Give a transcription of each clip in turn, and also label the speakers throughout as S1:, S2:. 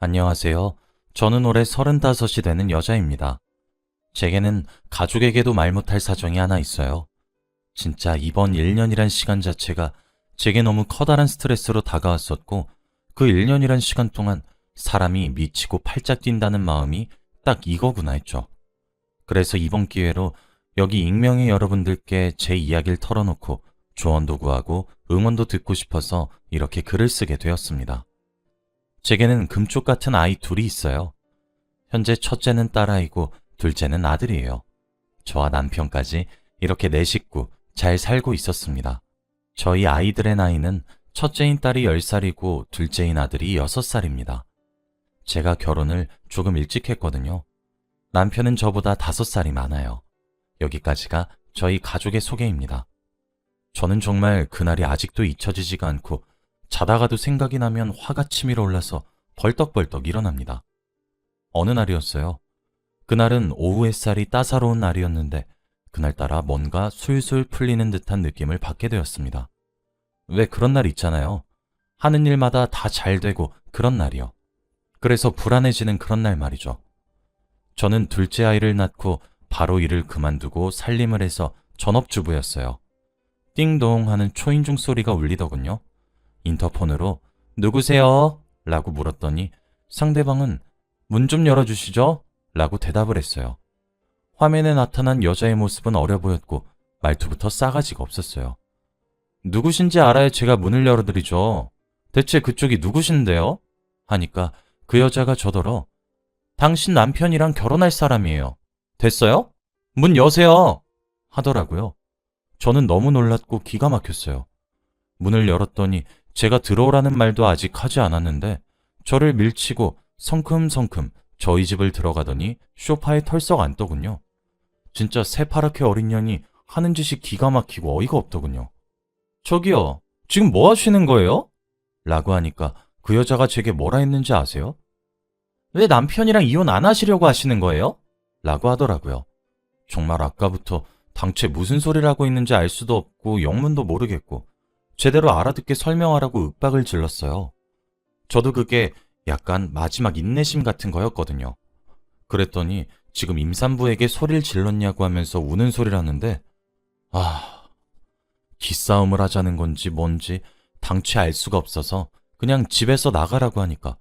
S1: 안녕하세요. 저는 올해 35이 되는 여자입니다. 제게는 가족에게도 말 못할 사정이 하나 있어요. 진짜 이번 1년이란 시간 자체가 제게 너무 커다란 스트레스로 다가왔었고, 그 1년이란 시간 동안 사람이 미치고 팔짝 뛴다는 마음이 딱 이거구나 했죠. 그래서 이번 기회로 여기 익명의 여러분들께 제 이야기를 털어놓고 조언도 구하고 응원도 듣고 싶어서 이렇게 글을 쓰게 되었습니다. 제게는 금쪽 같은 아이 둘이 있어요. 현재 첫째는 딸아이고 둘째는 아들이에요. 저와 남편까지 이렇게 네 식구 잘 살고 있었습니다. 저희 아이들의 나이는 첫째인 딸이 10살이고 둘째인 아들이 6살입니다. 제가 결혼을 조금 일찍 했거든요. 남편은 저보다 5살이 많아요. 여기까지가 저희 가족의 소개입니다. 저는 정말 그날이 아직도 잊혀지지가 않고 자다가도 생각이 나면 화가 치밀어 올라서 벌떡벌떡 일어납니다. 어느 날이었어요. 그날은 오후 햇살이 따사로운 날이었는데 그날따라 뭔가 술술 풀리는 듯한 느낌을 받게 되었습니다. 왜 그런 날 있잖아요. 하는 일마다 다 잘 되고 그런 날이요. 그래서 불안해지는 그런 날 말이죠. 저는 둘째 아이를 낳고 바로 일을 그만두고 살림을 해서 전업주부였어요. 띵동 하는 초인종 소리가 울리더군요. 인터폰으로 누구세요? 라고 물었더니 상대방은 문 좀 열어주시죠? 라고 대답을 했어요. 화면에 나타난 여자의 모습은 어려 보였고 말투부터 싸가지가 없었어요. 누구신지 알아야 제가 문을 열어드리죠. 대체 그쪽이 누구신데요? 하니까 그 여자가 저더러 당신 남편이랑 결혼할 사람이에요. 됐어요? 문 여세요! 하더라고요. 저는 너무 놀랐고 기가 막혔어요. 문을 열었더니 제가 들어오라는 말도 아직 하지 않았는데 저를 밀치고 성큼성큼 저희 집을 들어가더니 쇼파에 털썩 앉더군요. 진짜 새파랗게 어린 년이 하는 짓이 기가 막히고 어이가 없더군요. 저기요, 지금 뭐 하시는 거예요? 라고 하니까 그 여자가 제게 뭐라 했는지 아세요? 왜 남편이랑 이혼 안 하시려고 하시는 거예요? 라고 하더라고요. 정말 아까부터 당최 무슨 소리를 하고 있는지 알 수도 없고 영문도 모르겠고 제대로 알아듣게 설명하라고 윽박을 질렀어요. 저도 그게 약간 마지막 인내심 같은 거였거든요. 그랬더니 지금 임산부에게 소리를 질렀냐고 하면서 우는 소리를 하는데 아 기싸움을 하자는 건지 뭔지 당최 알 수가 없어서 그냥 집에서 나가라고 하니까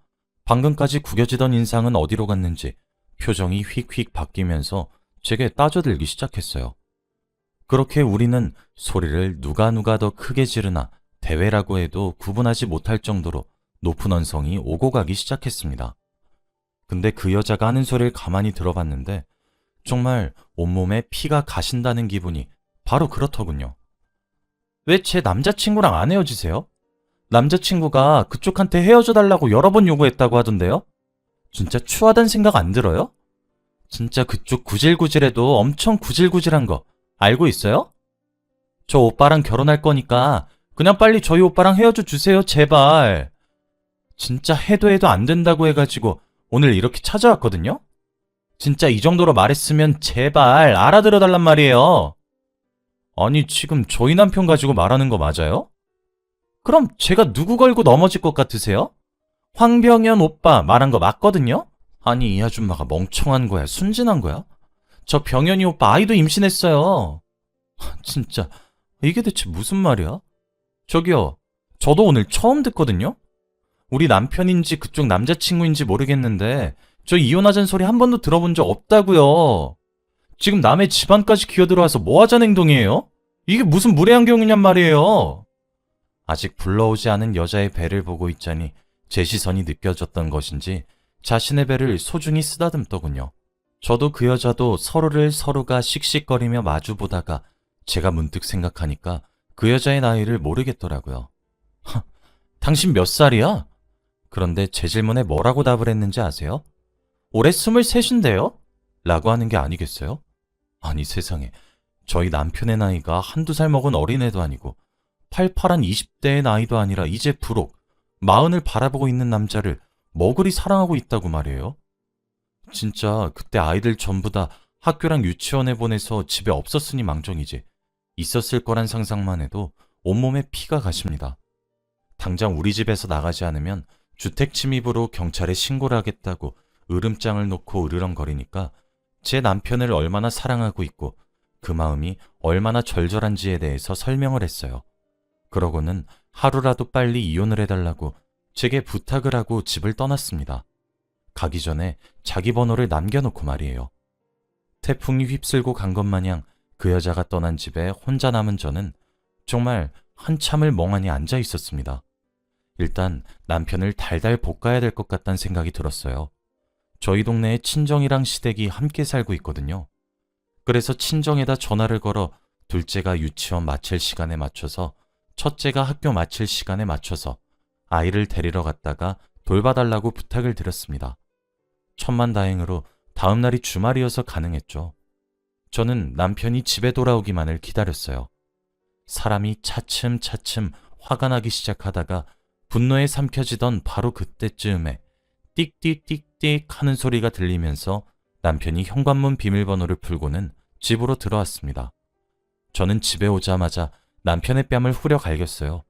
S1: 방금까지 구겨지던 인상은 어디로 갔는지 표정이 휙휙 바뀌면서 제게 따져들기 시작했어요. 그렇게 우리는 소리를 누가 누가 더 크게 지르나 대회라고 해도 구분하지 못할 정도로 높은 언성이 오고 가기 시작했습니다. 근데 그 여자가 하는 소리를 가만히 들어봤는데 정말 온몸에 피가 가신다는 기분이 바로 그렇더군요. 왜 제 남자친구랑 안 헤어지세요? 남자친구가 그쪽한테 헤어져 달라고 여러 번 요구했다고 하던데요? 진짜 추하단 생각 안 들어요? 진짜 그쪽 구질구질해도 엄청 구질구질한 거 알고 있어요? 저 오빠랑 결혼할 거니까 그냥 빨리 저희 오빠랑 헤어져 주세요, 제발. 진짜 해도 해도 안 된다고 해가지고 오늘 이렇게 찾아왔거든요? 진짜 이 정도로 말했으면 제발 알아들어 달란 말이에요. 아니, 지금 저희 남편 가지고 말하는 거 맞아요? 그럼 제가 누구 걸고 넘어질 것 같으세요? 황병현 오빠 말한 거 맞거든요? 아니, 이 아줌마가 멍청한 거야? 순진한 거야? 저 병현이 오빠 아이도 임신했어요. 진짜, 이게 대체 무슨 말이야? 저기요, 저도 오늘 처음 듣거든요? 우리 남편인지 그쪽 남자친구인지 모르겠는데, 저 이혼하자는 소리 한 번도 들어본 적 없다고요. 지금 남의 집안까지 기어들어와서 뭐 하자는 행동이에요? 이게 무슨 무례한경우냔 말이에요. 아직 불러오지 않은 여자의 배를 보고 있자니 제 시선이 느껴졌던 것인지 자신의 배를 소중히 쓰다듬더군요. 저도 그 여자도 서로를 서로가 씩씩거리며 마주보다가 제가 문득 생각하니까 그 여자의 나이를 모르겠더라고요. 하, 당신 몇 살이야? 그런데 제 질문에 뭐라고 답을 했는지 아세요? 올해 스물셋인데요? 라고 하는 게 아니겠어요? 아니 세상에 저희 남편의 나이가 한두 살 먹은 어린애도 아니고 팔팔한 20대의 나이도 아니라 이제 부록 마흔을 바라보고 있는 남자를 뭐 그리 사랑하고 있다고 말이에요? 진짜 그때 아이들 전부 다 학교랑 유치원에 보내서 집에 없었으니 망정이지 있었을 거란 상상만 해도 온몸에 피가 가십니다. 당장 우리 집에서 나가지 않으면 주택 침입으로 경찰에 신고를 하겠다고 으름장을 놓고 으르렁거리니까 제 남편을 얼마나 사랑하고 있고 그 마음이 얼마나 절절한지에 대해서 설명을 했어요. 그러고는 하루라도 빨리 이혼을 해달라고 제게 부탁을 하고 집을 떠났습니다. 가기 전에 자기 번호를 남겨놓고 말이에요. 태풍이 휩쓸고 간 것 마냥 그 여자가 떠난 집에 혼자 남은 저는 정말 한참을 멍하니 앉아 있었습니다. 일단 남편을 달달 볶아야 될 것 같다는 생각이 들었어요. 저희 동네에 친정이랑 시댁이 함께 살고 있거든요. 그래서 친정에다 전화를 걸어 둘째가 유치원 마칠 시간에 맞춰서 첫째가 학교 마칠 시간에 맞춰서 아이를 데리러 갔다가 돌봐달라고 부탁을 드렸습니다. 천만 다행으로 다음 날이 주말이어서 가능했죠. 저는 남편이 집에 돌아오기만을 기다렸어요. 사람이 차츰차츰 화가 나기 시작하다가 분노에 삼켜지던 바로 그때쯤에 띡띡띡띡 하는 소리가 들리면서 남편이 현관문 비밀번호를 풀고는 집으로 들어왔습니다. 저는 집에 오자마자 남편의 뺨을 후려 갈겼어요.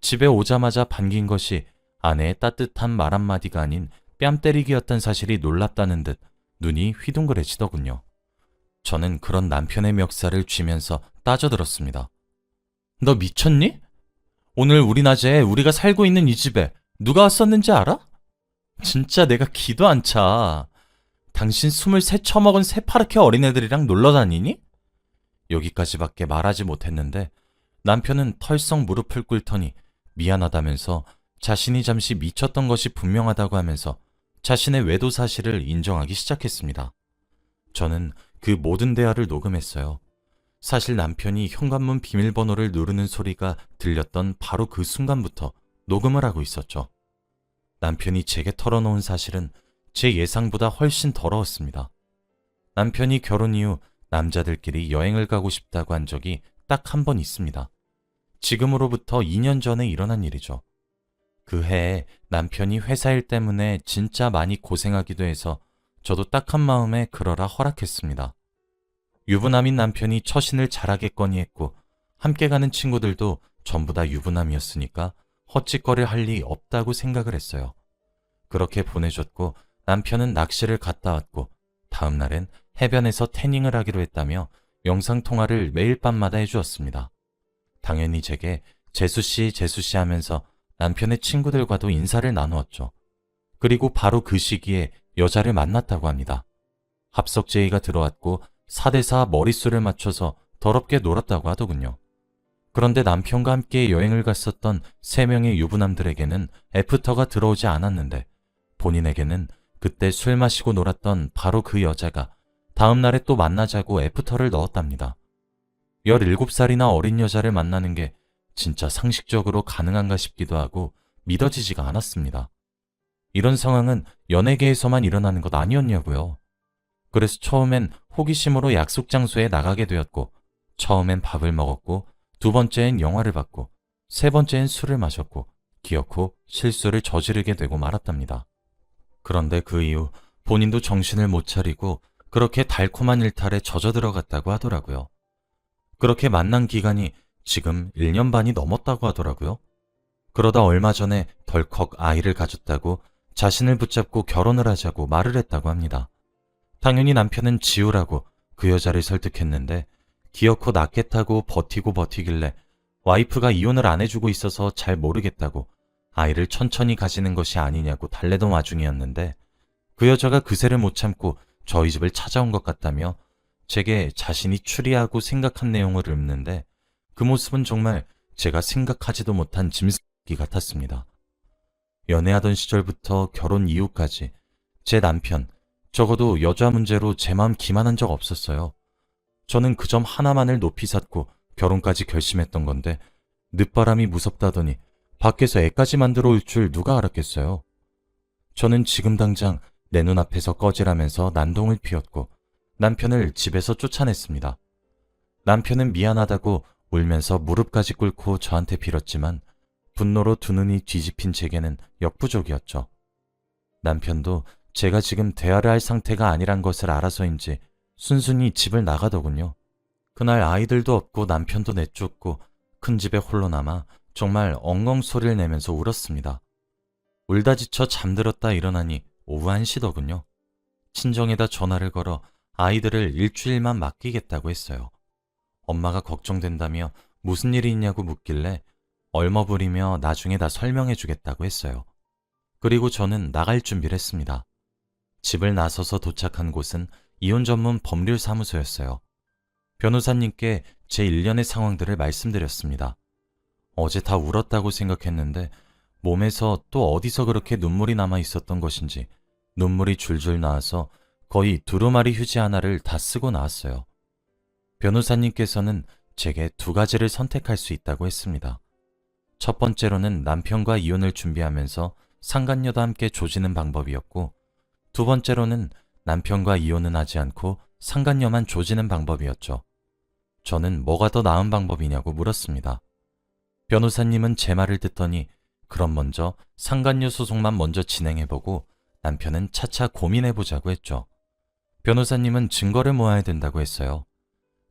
S1: 집에 오자마자 반긴 것이 아내의 따뜻한 말 한마디가 아닌 뺨 때리기였던 사실이 놀랍다는 듯 눈이 휘둥그레지더군요. 저는 그런 남편의 멱살을 쥐면서 따져들었습니다. 너 미쳤니? 오늘 우리 낮에 우리가 살고 있는 이 집에 누가 왔었는지 알아? 진짜 내가 기도 안 차. 당신 스물 세 처먹은 새파랗게 어린애들이랑 놀러 다니니? 여기까지밖에 말하지 못했는데 남편은 털썩 무릎을 꿇더니 미안하다면서 자신이 잠시 미쳤던 것이 분명하다고 하면서 자신의 외도 사실을 인정하기 시작했습니다. 저는 그 모든 대화를 녹음했어요. 사실 남편이 현관문 비밀번호를 누르는 소리가 들렸던 바로 그 순간부터 녹음을 하고 있었죠. 남편이 제게 털어놓은 사실은 제 예상보다 훨씬 더러웠습니다. 남편이 결혼 이후 남자들끼리 여행을 가고 싶다고 한 적이 딱 한 번 있습니다. 지금으로부터 2년 전에 일어난 일이죠. 그 해에 남편이 회사 일 때문에 진짜 많이 고생하기도 해서 저도 딱한 마음에 그러라 허락했습니다. 유부남인 남편이 처신을 잘하겠거니 했고 함께 가는 친구들도 전부 다 유부남이었으니까 헛짓거릴 할리 없다고 생각을 했어요. 그렇게 보내줬고 남편은 낚시를 갔다 왔고 다음 날엔 해변에서 태닝을 하기로 했다며 영상통화를 매일 밤마다 해주었습니다. 당연히 제게 재수씨, 재수씨 하면서 남편의 친구들과도 인사를 나누었죠. 그리고 바로 그 시기에 여자를 만났다고 합니다. 합석 제의가 들어왔고 4대4 머릿수를 맞춰서 더럽게 놀았다고 하더군요. 그런데 남편과 함께 여행을 갔었던 3명의 유부남들에게는 애프터가 들어오지 않았는데 본인에게는 그때 술 마시고 놀았던 바로 그 여자가 다음날에 또 만나자고 애프터를 넣었답니다. 17살이나 어린 여자를 만나는 게 진짜 상식적으로 가능한가 싶기도 하고 믿어지지가 않았습니다. 이런 상황은 연예계에서만 일어나는 것 아니었냐고요. 그래서 처음엔 호기심으로 약속 장소에 나가게 되었고, 처음엔 밥을 먹었고, 두 번째엔 영화를 봤고, 세 번째엔 술을 마셨고, 기어코 실수를 저지르게 되고 말았답니다. 그런데 그 이후 본인도 정신을 못 차리고 그렇게 달콤한 일탈에 젖어 들어갔다고 하더라고요. 그렇게 만난 기간이 지금 1년 반이 넘었다고 하더라고요. 그러다 얼마 전에 덜컥 아이를 가졌다고 자신을 붙잡고 결혼을 하자고 말을 했다고 합니다. 당연히 남편은 지우라고 그 여자를 설득했는데 기어코 낳겠다고 버티고 버티길래 와이프가 이혼을 안 해주고 있어서 잘 모르겠다고 아이를 천천히 가지는 것이 아니냐고 달래던 와중이었는데 그 여자가 그새를 못 참고 저희 집을 찾아온 것 같다며 제게 자신이 추리하고 생각한 내용을 읊는데 그 모습은 정말 제가 생각하지도 못한 짐승기 같았습니다. 연애하던 시절부터 결혼 이후까지 제 남편, 적어도 여자 문제로 제 마음 기만한 적 없었어요. 저는 그 점 하나만을 높이 샀고 결혼까지 결심했던 건데 늦바람이 무섭다더니 밖에서 애까지 만들어 올 줄 누가 알았겠어요. 저는 지금 당장 내 눈앞에서 꺼지라면서 난동을 피웠고 남편을 집에서 쫓아냈습니다. 남편은 미안하다고 울면서 무릎까지 꿇고 저한테 빌었지만 분노로 두 눈이 뒤집힌 제게는 역부족이었죠. 남편도 제가 지금 대화를 할 상태가 아니란 것을 알아서인지 순순히 집을 나가더군요. 그날 아이들도 없고 남편도 내쫓고 큰 집에 홀로 남아 정말 엉엉 소리를 내면서 울었습니다. 울다 지쳐 잠들었다 일어나니 오후 1시더군요. 친정에다 전화를 걸어 아이들을 일주일만 맡기겠다고 했어요. 엄마가 걱정된다며 무슨 일이 있냐고 묻길래 얼머부리며 나중에 다 설명해 주겠다고 했어요. 그리고 저는 나갈 준비를 했습니다. 집을 나서서 도착한 곳은 이혼 전문 법률 사무소였어요. 변호사님께 제 일련의 상황들을 말씀드렸습니다. 어제 다 울었다고 생각했는데 몸에서 또 어디서 그렇게 눈물이 남아 있었던 것인지 눈물이 줄줄 나와서 거의 두루마리 휴지 하나를 다 쓰고 나왔어요. 변호사님께서는 제게 두 가지를 선택할 수 있다고 했습니다. 첫 번째로는 남편과 이혼을 준비하면서 상간녀도 함께 조지는 방법이었고, 두 번째로는 남편과 이혼은 하지 않고 상간녀만 조지는 방법이었죠. 저는 뭐가 더 나은 방법이냐고 물었습니다. 변호사님은 제 말을 듣더니 그럼 먼저 상간녀 소송만 먼저 진행해보고 남편은 차차 고민해보자고 했죠. 변호사님은 증거를 모아야 된다고 했어요.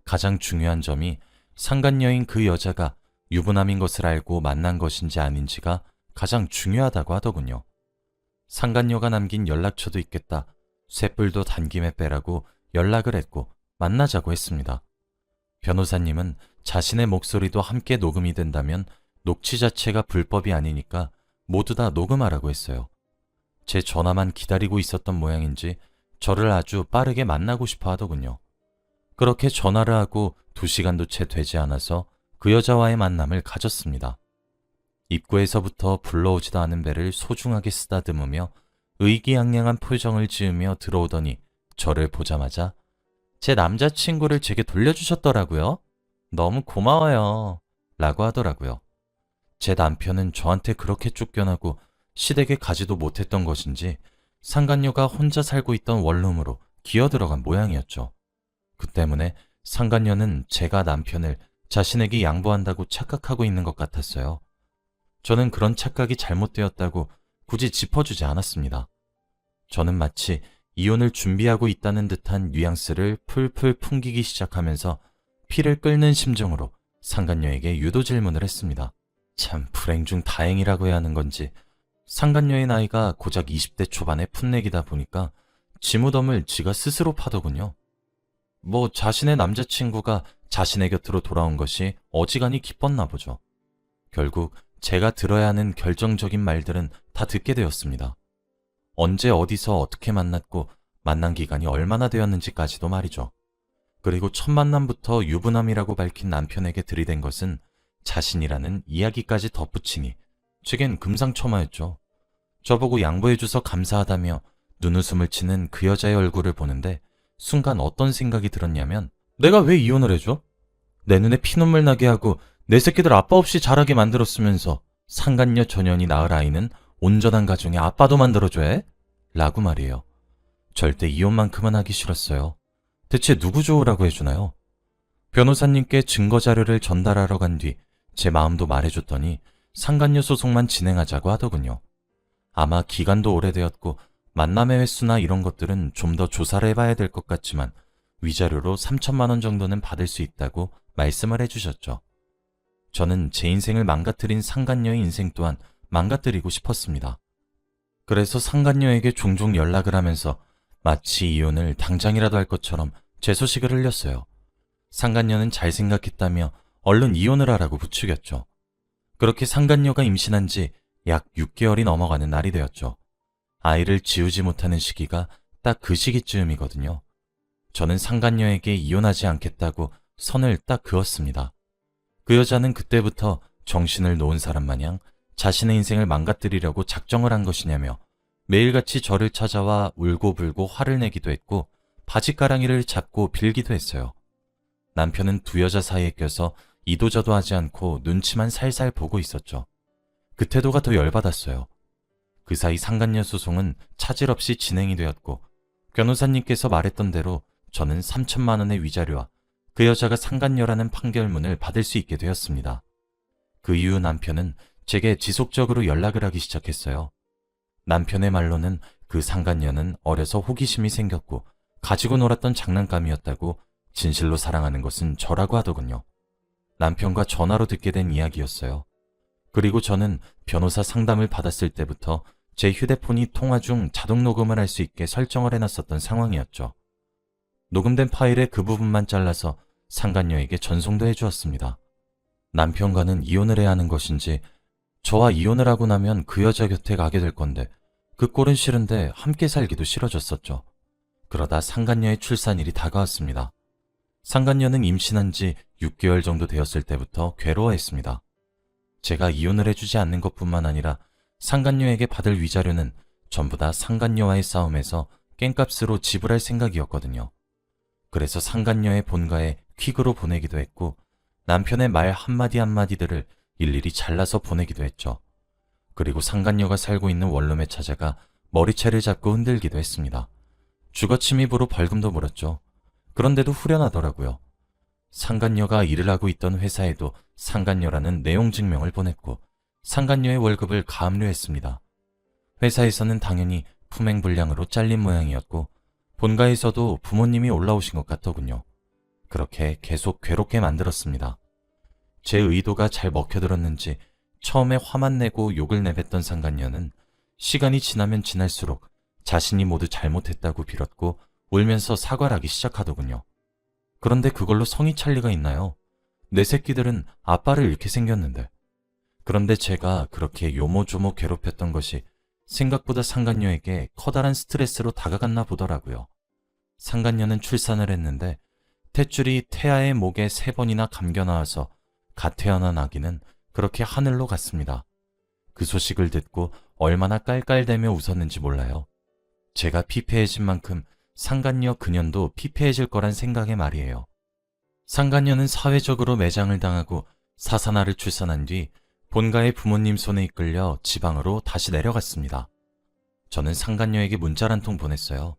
S1: 가장 중요한 점이 상간녀인 그 여자가 유부남인 것을 알고 만난 것인지 아닌지가 가장 중요하다고 하더군요. 상간녀가 남긴 연락처도 있겠다. 쇳불도 단김에 빼라고 연락을 했고 만나자고 했습니다. 변호사님은 자신의 목소리도 함께 녹음이 된다면 녹취 자체가 불법이 아니니까 모두 다 녹음하라고 했어요. 제 전화만 기다리고 있었던 모양인지 저를 아주 빠르게 만나고 싶어 하더군요. 그렇게 전화를 하고 두 시간도 채 되지 않아서 그 여자와의 만남을 가졌습니다. 입구에서부터 불러오지도 않은 배를 소중하게 쓰다듬으며 의기양양한 표정을 지으며 들어오더니 저를 보자마자 제 남자친구를 제게 돌려주셨더라고요. 너무 고마워요. 라고 하더라고요. 제 남편은 저한테 그렇게 쫓겨나고 시댁에 가지도 못했던 것인지 상간녀가 혼자 살고 있던 원룸으로 기어 들어간 모양이었죠. 그 때문에 상간녀는 제가 남편을 자신에게 양보한다고 착각하고 있는 것 같았어요. 저는 그런 착각이 잘못되었다고 굳이 짚어주지 않았습니다. 저는 마치 이혼을 준비하고 있다는 듯한 뉘앙스를 풀풀 풍기기 시작하면서 피를 끓는 심정으로 상간녀에게 유도 질문을 했습니다. 참 불행 중 다행이라고 해야 하는 건지 상간녀의 나이가 고작 20대 초반의 풋내기다 보니까 지무덤을 지가 스스로 파더군요. 뭐 자신의 남자친구가 자신의 곁으로 돌아온 것이 어지간히 기뻤나 보죠. 결국 제가 들어야 하는 결정적인 말들은 다 듣게 되었습니다. 언제 어디서 어떻게 만났고 만난 기간이 얼마나 되었는지까지도 말이죠. 그리고 첫 만남부터 유부남이라고 밝힌 남편에게 들이댄 것은 자신이라는 이야기까지 덧붙이니 제겐 금상첨화였죠. 저보고 양보해줘서 감사하다며 눈웃음을 치는 그 여자의 얼굴을 보는데 순간 어떤 생각이 들었냐면 내가 왜 이혼을 해줘? 내 눈에 피눈물 나게 하고 내 새끼들 아빠 없이 자라게 만들었으면서 상간녀 전연이 낳을 아이는 온전한 가정의 아빠도 만들어줘야 해? 라고 말이에요. 절대 이혼만큼은 하기 싫었어요. 대체 누구 좋으라고 해주나요? 변호사님께 증거 자료를 전달하러 간 뒤 제 마음도 말해줬더니 상간녀 소송만 진행하자고 하더군요. 아마 기간도 오래되었고 만남의 횟수나 이런 것들은 좀 더 조사를 해봐야 될 것 같지만 위자료로 3천만 원 정도는 받을 수 있다고 말씀을 해주셨죠. 저는 제 인생을 망가뜨린 상간녀의 인생 또한 망가뜨리고 싶었습니다. 그래서 상간녀에게 종종 연락을 하면서 마치 이혼을 당장이라도 할 것처럼 제 소식을 흘렸어요. 상간녀는 잘 생각했다며 얼른 이혼을 하라고 부추겼죠. 그렇게 상간녀가 임신한 지 약 6개월이 넘어가는 날이 되었죠. 아이를 지우지 못하는 시기가 딱 그 시기쯤이거든요. 저는 상간녀에게 이혼하지 않겠다고 선을 딱 그었습니다. 그 여자는 그때부터 정신을 놓은 사람 마냥 자신의 인생을 망가뜨리려고 작정을 한 것이냐며 매일같이 저를 찾아와 울고불고 화를 내기도 했고 바지가랑이를 잡고 빌기도 했어요. 남편은 두 여자 사이에 껴서 이도저도 하지 않고 눈치만 살살 보고 있었죠. 그 태도가 더 열받았어요. 그 사이 상간녀 소송은 차질 없이 진행이 되었고 변호사님께서 말했던 대로 저는 3천만 원의 위자료와 그 여자가 상간녀라는 판결문을 받을 수 있게 되었습니다. 그 이후 남편은 제게 지속적으로 연락을 하기 시작했어요. 남편의 말로는 그 상간녀는 어려서 호기심이 생겼고 가지고 놀았던 장난감이었다고 진실로 사랑하는 것은 저라고 하더군요. 남편과 전화로 듣게 된 이야기였어요. 그리고 저는 변호사 상담을 받았을 때부터 제 휴대폰이 통화 중 자동 녹음을 할 수 있게 설정을 해놨었던 상황이었죠. 녹음된 파일의 그 부분만 잘라서 상간녀에게 전송도 해주었습니다. 남편과는 이혼을 해야 하는 것인지 저와 이혼을 하고 나면 그 여자 곁에 가게 될 건데 그 꼴은 싫은데 함께 살기도 싫어졌었죠. 그러다 상간녀의 출산일이 다가왔습니다. 상간녀는 임신한 지 6개월 정도 되었을 때부터 괴로워했습니다. 제가 이혼을 해주지 않는 것뿐만 아니라 상간녀에게 받을 위자료는 전부 다 상간녀와의 싸움에서 깽값으로 지불할 생각이었거든요. 그래서 상간녀의 본가에 퀵으로 보내기도 했고 남편의 말 한마디 한마디들을 일일이 잘라서 보내기도 했죠. 그리고 상간녀가 살고 있는 원룸에 찾아가 머리채를 잡고 흔들기도 했습니다. 주거 침입으로 벌금도 물었죠. 그런데도 후련하더라고요. 상간녀가 일을 하고 있던 회사에도 상간녀라는 내용 증명을 보냈고 상간녀의 월급을 가압류했습니다. 회사에서는 당연히 품행불량으로 잘린 모양이었고 본가에서도 부모님이 올라오신 것 같더군요. 그렇게 계속 괴롭게 만들었습니다. 제 의도가 잘 먹혀들었는지 처음에 화만 내고 욕을 내뱉던 상간녀는 시간이 지나면 지날수록 자신이 모두 잘못했다고 빌었고 울면서 사과를 하기 시작하더군요. 그런데 그걸로 성이 찰 리가 있나요? 내 새끼들은 아빠를 잃게 생겼는데. 그런데 제가 그렇게 요모조모 괴롭혔던 것이 생각보다 상간녀에게 커다란 스트레스로 다가갔나 보더라고요. 상간녀는 출산을 했는데 탯줄이 태아의 목에 세 번이나 감겨 나와서 갓 태어난 아기는 그렇게 하늘로 갔습니다. 그 소식을 듣고 얼마나 깔깔대며 웃었는지 몰라요. 제가 피폐해진 만큼 상간녀 그년도 피폐해질 거란 생각에 말이에요. 상간녀는 사회적으로 매장을 당하고 사사나를 출산한 뒤 본가의 부모님 손에 이끌려 지방으로 다시 내려갔습니다. 저는 상간녀에게 문자를 한 통 보냈어요.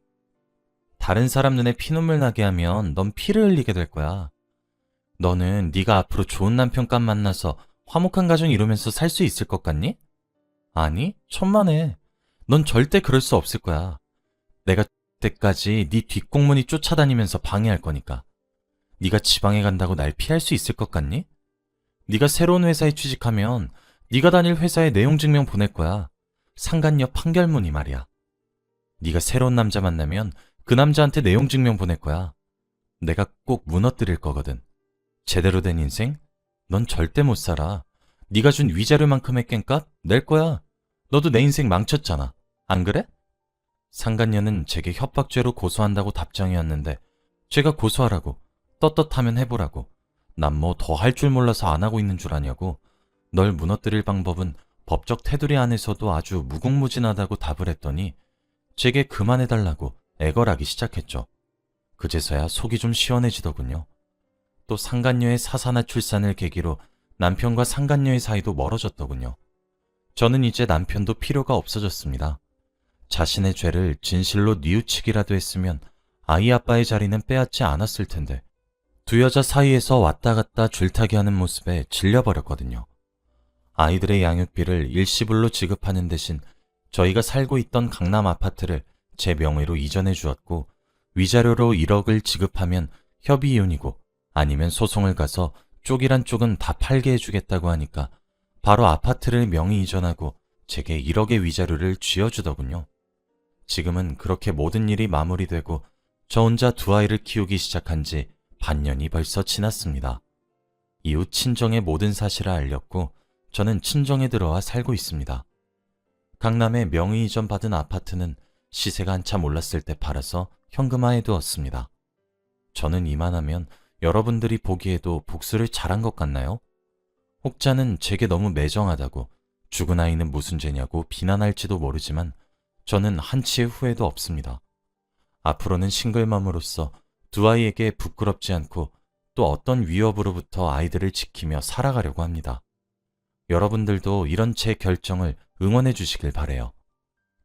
S1: 다른 사람 눈에 피눈물 나게 하면 넌 피를 흘리게 될 거야. 너는 네가 앞으로 좋은 남편감 만나서 화목한 가정 이루면서 살 수 있을 것 같니? 아니, 천만에. 넌 절대 그럴 수 없을 거야. 내가 때까지 네 뒷공문이 쫓아다니면서 방해할 거니까. 네가 지방에 간다고 날 피할 수 있을 것 같니? 네가 새로운 회사에 취직하면 네가 다닐 회사에 내용 증명 보낼 거야. 상간녀 판결문이 말이야. 네가 새로운 남자 만나면 그 남자한테 내용 증명 보낼 거야. 내가 꼭 무너뜨릴 거거든. 제대로 된 인생? 넌 절대 못 살아. 네가 준 위자료만큼의 깽값 낼 거야. 너도 내 인생 망쳤잖아. 안 그래? 상간녀는 제게 협박죄로 고소한다고 답장이 왔는데 제가 고소하라고 떳떳하면 해보라고 난 뭐 더 할 줄 몰라서 안 하고 있는 줄 아냐고 널 무너뜨릴 방법은 법적 테두리 안에서도 아주 무궁무진하다고 답을 했더니 제게 그만해달라고 애걸하기 시작했죠. 그제서야 속이 좀 시원해지더군요. 또 상간녀의 사사나 출산을 계기로 남편과 상간녀의 사이도 멀어졌더군요. 저는 이제 남편도 필요가 없어졌습니다. 자신의 죄를 진실로 뉘우치기라도 했으면 아이 아빠의 자리는 빼앗지 않았을 텐데 두 여자 사이에서 왔다 갔다 줄타기 하는 모습에 질려버렸거든요. 아이들의 양육비를 일시불로 지급하는 대신 저희가 살고 있던 강남 아파트를 제 명의로 이전해 주었고 위자료로 1억을 지급하면 협의 이혼이고 아니면 소송을 가서 쪽이란 쪽은 다 팔게 해주겠다고 하니까 바로 아파트를 명의 이전하고 제게 1억의 위자료를 쥐어주더군요. 지금은 그렇게 모든 일이 마무리되고 저 혼자 두 아이를 키우기 시작한 지 반년이 벌써 지났습니다. 이후 친정의 모든 사실을 알렸고 저는 친정에 들어와 살고 있습니다. 강남에 명의 이전 받은 아파트는 시세가 한참 올랐을 때 팔아서 현금화해 두었습니다. 저는 이만하면 여러분들이 보기에도 복수를 잘한 것 같나요? 혹자는 제게 너무 매정하다고 죽은 아이는 무슨 죄냐고 비난할지도 모르지만 저는 한치의 후회도 없습니다. 앞으로는 싱글맘으로서 두 아이에게 부끄럽지 않고 또 어떤 위협으로부터 아이들을 지키며 살아가려고 합니다. 여러분들도 이런 제 결정을 응원해 주시길 바래요.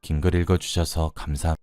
S1: 긴 글 읽어주셔서 감사합니다.